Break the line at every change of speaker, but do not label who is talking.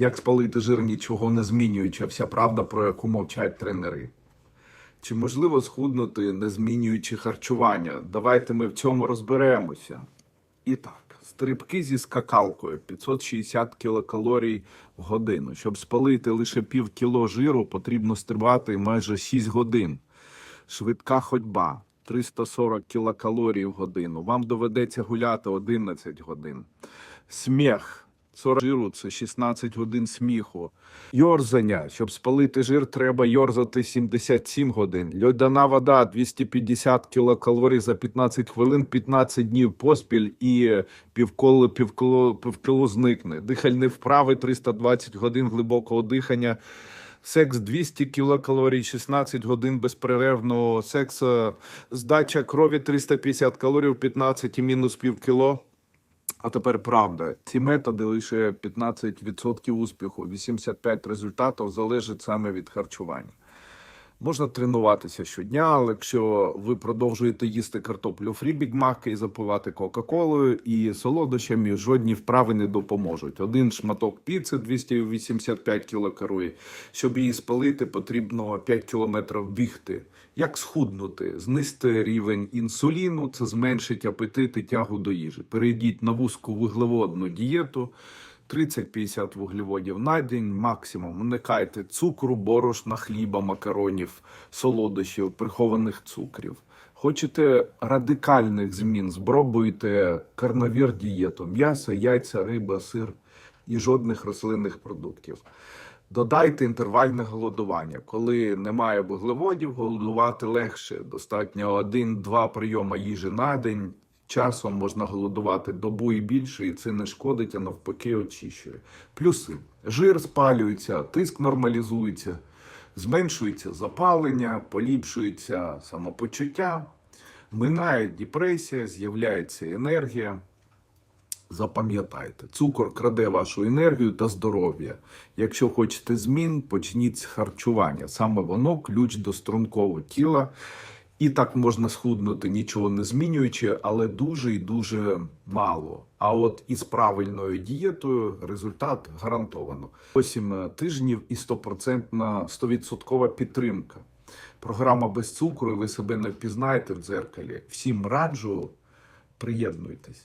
Як спалити жир, нічого не змінюючи, вся правда, про яку мовчать тренери. Чи можливо схуднути, не змінюючи харчування? Давайте ми в цьому розберемося. І так, стрибки зі скакалкою 560 кілокалорій в годину. Щоб спалити лише пів кіло жиру, потрібно стрибати майже 6 годин. Швидка ходьба 340 кілокалорій в годину. Вам доведеться гуляти 11 годин. Сміх 40 жиру це 16 годин сміху. Йорзання. Щоб спалити жир, треба йорзати 77 годин. Льодяна вода 250 кілокалорій за 15 хвилин, 15 днів поспіль і півколо, півколо, півколо зникне. Дихальні вправи 320 годин глибокого дихання. Секс 200 кілокалорій, 16 годин безперервного сексу, здача крові 350 калорій, 15 і мінус пів кіло. А тепер правда, ці методи лише 15% успіху, 85% результатів залежить саме від харчування. Можна тренуватися щодня, але якщо ви продовжуєте їсти картоплю фрі бігмаки і запивати Кока-Колою і солодощами, жодні вправи не допоможуть. Один шматок піци 285 кілокалорій. Щоб її спалити, потрібно 5 кілометрів бігти. Як схуднути? Знизьте рівень інсуліну, це зменшить апетит і тягу до їжі. Перейдіть на вузьку вуглеводну дієту. 30-50 вуглеводів на день максимум. Уникайте цукру, борошна, хліба, макаронів, солодощів, прихованих цукрів. Хочете радикальних змін? Спробуйте карнавір дієту: м'ясо, яйця, риба, сир і жодних рослинних продуктів. Додайте інтервальне голодування. Коли немає вуглеводів, голодувати легше. Достатньо один-два прийоми їжі на день. Часом можна голодувати добу і більше, і це не шкодить, а навпаки очищує. Плюси: жир спалюється, тиск нормалізується, зменшується запалення, поліпшується самопочуття, минає депресія, з'являється енергія. Запам'ятайте, цукор краде вашу енергію та здоров'я. Якщо хочете змін, почніть з харчування. Саме воно ключ до стрункового тіла. І так можна схуднути, нічого не змінюючи, але дуже і дуже мало. А от із правильною дієтою результат гарантовано. 8 тижнів і 100% 100% підтримка. Програма без цукру, ви себе не впізнаєте в дзеркалі. Всім раджу, приєднуйтесь.